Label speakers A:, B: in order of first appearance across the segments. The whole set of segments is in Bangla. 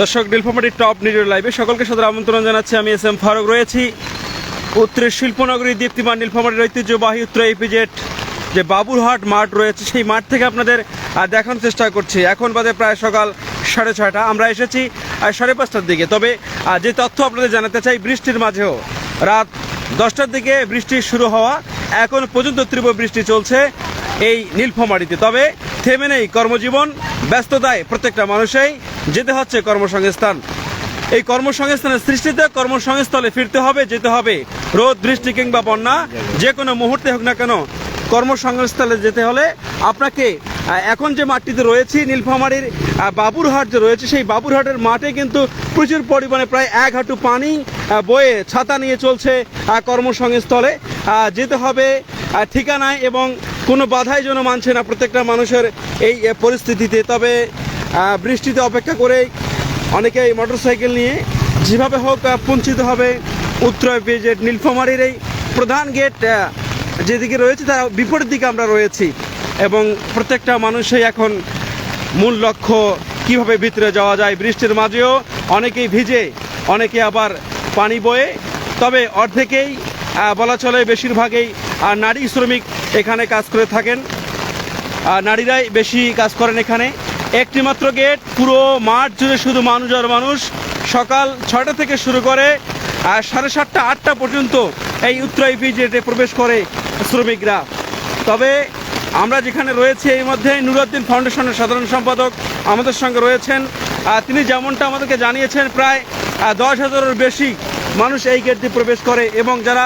A: দর্শক নীলফামারীর টপ নিউজের লাইভে সকলকে সাদর আমন্ত্রণ জানাচ্ছি। আমি এস এম ফারুক রয়েছি। উত্তরের শিল্পনগরী দীপ্তিমান নীলফামারীর ঐতিহ্যবাহী উত্তর এপিজেট যে বাবুরহাট মাঠ রয়েছে, সেই মাঠ থেকে আপনাদের দেখানোর চেষ্টা করছি। এখন বাদে প্রায় সকাল সাড়ে ছয়টা। আমরা এসেছি সাড়ে পাঁচটার দিকে। তবে যে তথ্য আপনাদের জানাতে চাই, বৃষ্টির মাঝেও। রাত দশটার দিকে বৃষ্টি শুরু হওয়া, এখন পর্যন্ত তীব্র বৃষ্টি চলছে এই নীলফামারীতে। তবে, থেমে নেই কর্মজীবন, ব্যস্ততায় প্রত্যেকটা মানুষেই। যেতে হচ্ছে কর্মসংস্থান। এই কর্মসংস্থানের সৃষ্টিতে কর্মসংস্থলে ফিরতে হবে, যেতে হবে। রোদ, বৃষ্টি কিংবা বন্যা, যে কোনো মুহূর্তে হোক না কেন কর্মসংস্থলে যেতে হলে আপনাকে এখন যে মাঠটিতে রয়েছি, নীলফামারীর বাবুরহাট যে রয়েছে, সেই বাবুরহাটের মাঠে কিন্তু প্রচুর পরিমাণে প্রায় এক হাঁটু পানি বয়ে ছাতা নিয়ে চলছে কর্মসংস্থলে। যেতে হবে ঠিকানায় এবং কোনো বাধাই যেন মানছে না প্রত্যেকটা মানুষের এই পরিস্থিতিতে। তবে বৃষ্টিতে অপেক্ষা করেই অনেকেই মোটরসাইকেল নিয়ে যেভাবে হোক পৌঁছিতে হবে উত্তর পেজের নীলফামারীর এই প্রধান গেট যেদিকে রয়েছে তার বিপরীত দিকে আমরা রয়েছি এবং প্রত্যেকটা মানুষই এখন মূল লক্ষ্য কীভাবে ভিতরে যাওয়া যায় বৃষ্টির মাঝেও অনেকেই ভিজে, অনেকে আবার পানি বয়ে, তবে অর্ধেকেই বলা চলে বেশিরভাগই নারী শ্রমিক এখানে কাজ করে থাকেন। নারীরাই বেশি কাজ করেন এখানে। একটি মাত্র গেট, পুরো মাঠ জুড়ে শুধু মানুষ আর মানুষ। সকাল ছয়টা থেকে শুরু করে আর সাড়ে সাতটা, আটটা পর্যন্ত এই উত্তর গেটে প্রবেশ করে শ্রমিকরা। তবে আমরা যেখানে রয়েছে এই মধ্যে নুরুদ্দিন ফাউন্ডেশনের সাধারণ সম্পাদক আমাদের সঙ্গে রয়েছেন। তিনি যেমনটা আমাদেরকে জানিয়েছেন, প্রায় দশ হাজারের বেশি মানুষ এই গেট দিয়ে প্রবেশ করে এবং যারা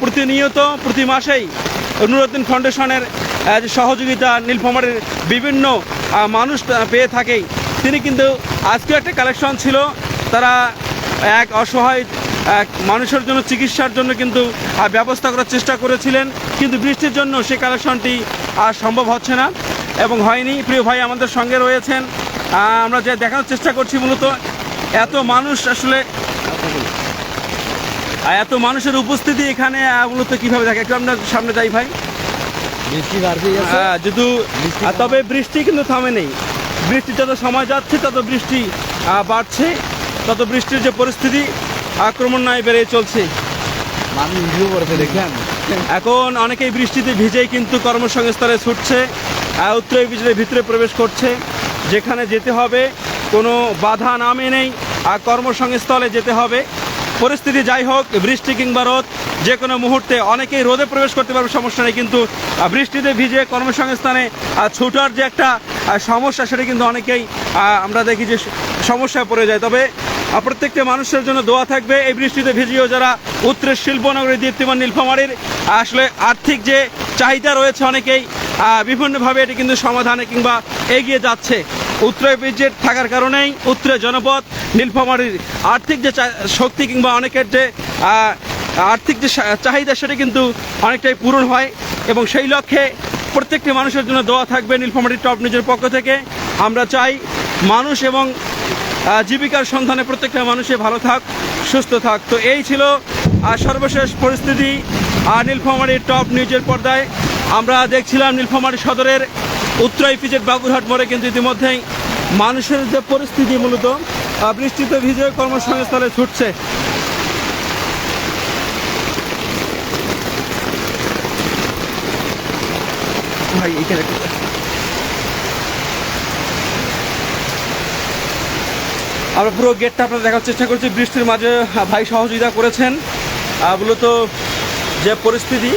A: প্রতিনিয়ত, প্রতি মাসেই নুরুদ্দিন ফাউন্ডেশনের সহযোগিতা নীলফামারীর বিভিন্ন মানুষ পেয়ে থাকেই। তিনি কিন্তু আজকেও একটা কালেকশন ছিল। তারা এক অসহায়, এক মানুষের জন্য, চিকিৎসার জন্য কিন্তু ব্যবস্থা করার চেষ্টা করেছিলেন। কিন্তু বৃষ্টির জন্য সেই কালেকশনটি আর সম্ভব হচ্ছে না এবং হয়নি। প্রিয় ভাই আমাদের সঙ্গে রয়েছেন। আমরা যে দেখানোর চেষ্টা করছি মূলত, এত মানুষ আসলে এত মানুষের উপস্থিতি এখানে মূলত কীভাবে দেখে একটু আমরা সামনে যাই ভাই।
B: বৃষ্টি
A: হ্যাঁ, যেহেতু তবে বৃষ্টি কিন্তু থামে নেই। বৃষ্টি যত সময় যাচ্ছে তত বৃষ্টি বাড়ছে। তত বৃষ্টির যে পরিস্থিতি আক্রমণ আক্রমণায় বেড়ে চলছে।
B: মানুষ ভিডিও করেছে দেখেন।
A: এখন অনেকেই বৃষ্টিতে ভিজেই কিন্তু কর্মসংস্থানে ছুটছে উত্তর বিজলের ভিতরে প্রবেশ করছে। যেখানে যেতে হবে কোনো বাধা না মেনেই আর কর্মসংস্থলে যেতে হবে। পরিস্থিতি যাই হোক, বৃষ্টি কিংবা রোদ যে কোনো মুহূর্তে অনেকেই রোদে প্রবেশ করতে পারবে, সমস্যা নেই। কিন্তু বৃষ্টিতে ভিজে কর্মসংস্থানে ছুটার যে একটা সমস্যা, সেটা কিন্তু অনেকেই আমরা দেখি যে সমস্যায় পড়ে যায়। তবে প্রত্যেকটা মানুষের জন্য দোয়া থাকবে, এই বৃষ্টিতে ভিজিয়েও যারা উত্তরের শিল্পনগরী দীপ্তিমান নীলফামারীর আসলে আর্থিক যে চাহিদা রয়েছে অনেকেই বিভিন্নভাবে এটি কিন্তু সমাধানে কিংবা এগিয়ে যাচ্ছে। উত্তরে ব্রিজের থাকার কারণেই উত্তরে জনপদ নীলফামারীর আর্থিক যে শক্তি কিংবা অনেকের যে আর্থিক যে চাহিদা, সেটা কিন্তু অনেকটাই পূরণ হয় এবং সেই লক্ষ্যে প্রত্যেকটি মানুষের জন্য দোয়া থাকবে নীলফামারীর টপ নিউজের পক্ষ থেকে। আমরা চাই মানুষ এবং জীবিকার সন্ধানে প্রত্যেকটা মানুষই ভালো থাক, সুস্থ থাক। তো এই ছিল সর্বশেষ পরিস্থিতি নীলফামারীর টপ নিউজের পর্দায়। আমরা দেখছিলাম নীলফামারী সদরের উত্তরাই পিচের বাবুরহাট মোড়ে কিন্তু ইতিমধ্যেই মানুষের যে পরিস্থিতি মূলত বৃষ্টিতে ভিজে কর্মসংস্থানে ছুটছে। ভাই আমরা পুরো গেটটা আপনাদের দেখার চেষ্টা করছি। বৃষ্টির মাঝে ভাই সহযোগিতা করেছেন। মূলত যে পরিস্থিতি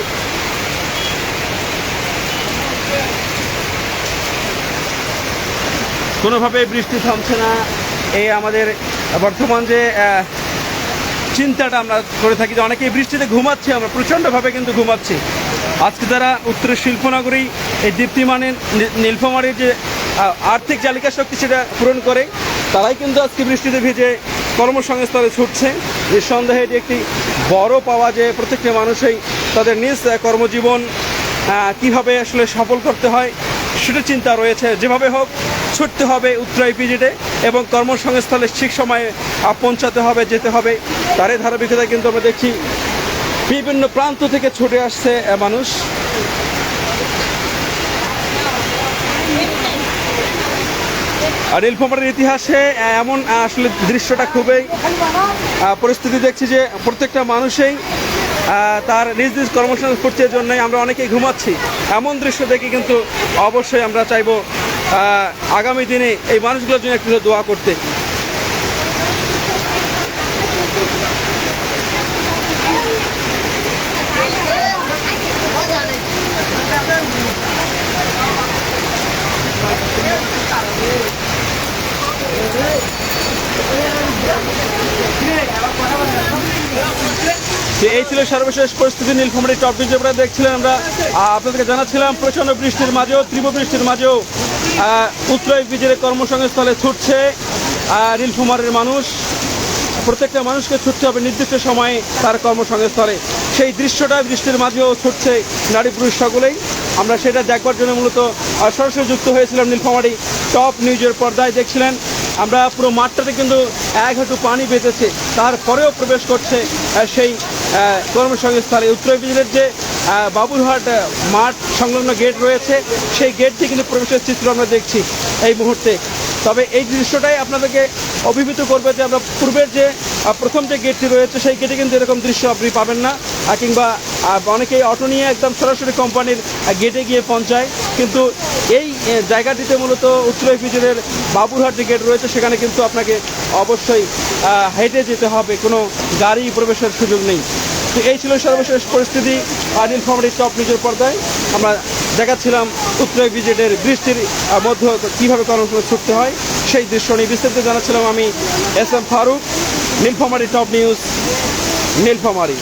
A: কোনোভাবে বৃষ্টি থামছে না। এই আমাদের বর্তমান যে চিন্তাটা আমরা করে থাকি যে অনেকেই বৃষ্টিতে ঘুমাচ্ছি, আমরা প্রচণ্ডভাবে কিন্তু ঘুমাচ্ছি। আজকে তারা উত্তরের শিল্পনগরী এই দীপ্তিমানের নী- যে আর্থিক চালিকা শক্তি সেটা পূরণ করে, তারাই কিন্তু আজকে বৃষ্টিতে ভিজে কর্মসংস্থানে ছুটছে। নিঃসন্দেহে এটি একটি বড় পাওয়া যে প্রত্যেকটি মানুষই তাদের নিজ কর্মজীবন কীভাবে আসলে সফল করতে হয়, সেটা চিন্তা রয়েছে। যেভাবে হোক ছুটতে হবে উত্তরাই পিজিটে এবং কর্মসংস্থানে ঠিক সময়ে পৌঁছাতে হবে, যেতে হবে। তারই ধারাবাহিকতায় কিন্তু আমরা দেখছি, বিভিন্ন প্রান্ত থেকে ছুটে আসছে মানুষ। আর নীলফামারীর ইতিহাসে এমন আসলে দৃশ্যটা খুবই পরিস্থিতি দেখছি যে প্রত্যেকটা মানুষেই তার নিজ নিজ কর্মসংস্থান করছে জন্যই আমরা অনেকেই ঘুমাচ্ছি। এমন দৃশ্য দেখে কিন্তু অবশ্যই আমরা চাইব আগামী দিনে এই মানুষগুলোর জন্য একটু দোয়া করতে। এই ছিল সর্বশেষ পরিস্থিতি নীলফামারী টপ নিউজ আপনারা দেখছিলেন আমরা। আপনাদেরকে জানাচ্ছিলাম, প্রচণ্ড বৃষ্টির মাঝেও, তীব্র বৃষ্টির মাঝেও আহ, উত্তরাই বিজের কর্মসংস্থলে ছুটছে নীলফামারীর মানুষ। প্রত্যেকটা মানুষকে ছুটতে হবে নির্দিষ্ট সময়ে তার কর্মসংস্থলে সেই দৃশ্যটা বৃষ্টির মাঝেও ছুটছে নারী পুরুষ সকলেই। আমরা সেটা দেখবার জন্য মূলত সরাসরি যুক্ত হয়েছিলাম নীলফামারী টপ নিউজের পর্দায়। দেখছিলেন আমরা পুরো মাঠটাতে কিন্তু এক হাঁটু পানি বেঁধেছে। তারপরেও প্রবেশ করছে সেই কর্মসংস্থলে উত্তর বিজেলের যে বাবুরহাট মাঠ সংলগ্ন গেট রয়েছে। সেই গেট দিয়ে কিন্তু প্রবেশের চিত্র আমরা দেখছি এই মুহূর্তে। তবে এই দৃশ্যটাই আপনাদেরকে অভিভূত করবে যে আমরা পূর্বের যে প্রথম যে গেটটি রয়েছে, সেই গেটে কিন্তু এরকম দৃশ্য আপনি পাবেন না। কিংবা অনেকেই অটো নিয়ে একদম সরাসরি কোম্পানির গেটে গিয়ে পৌঁছায়। কিন্তু এই জায়গাটিতে মূলত উত্তর বিজেলের বাবুরহাট যে গেট রয়েছে, সেখানে কিন্তু আপনাকে অবশ্যই হেঁটে যেতে হবে। কোনো গাড়ি প্রবেশের সুযোগ নেই। তো এই ছিল সর্বশেষ পরিস্থিতি। আর নীলফামারির টপ নিজের পর্দায়। আমরা দেখাচ্ছিলাম উত্তর ব্রিজেডের বৃষ্টির মধ্যে কীভাবে কর্মসূচি ছুটতে হয়, সেই দৃশ্য নিয়ে বিস্তারিত জানাচ্ছিলাম আমি S M Faruk. Nilphamari top news Nilphamari